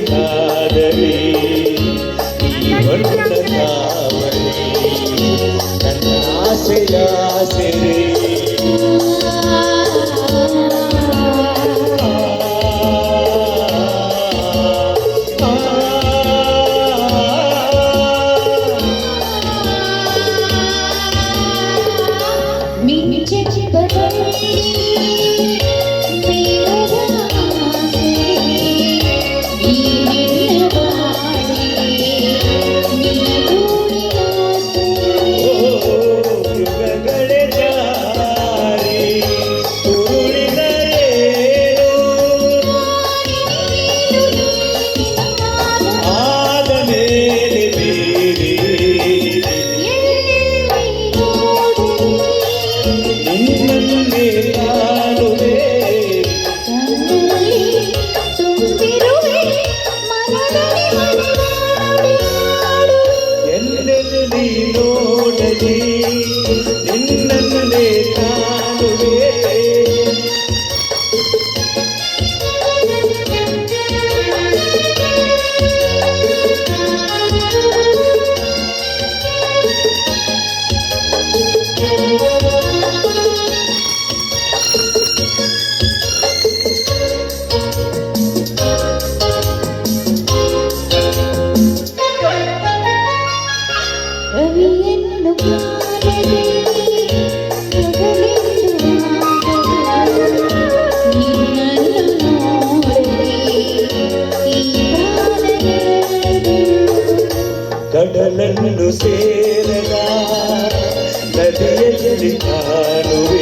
ಕಾದಲಿ ಇವನು ನಾಮನೆ ನನ್ನ ಆಸೆಯ ಆಸೆರೆ Check, check, check, check. ನೋಡಲಿ ಕಡಲನ್ನು ಸೇರನ ನದಿಯಲ್ಲಿ ಕಾಣುವೆ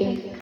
thinking.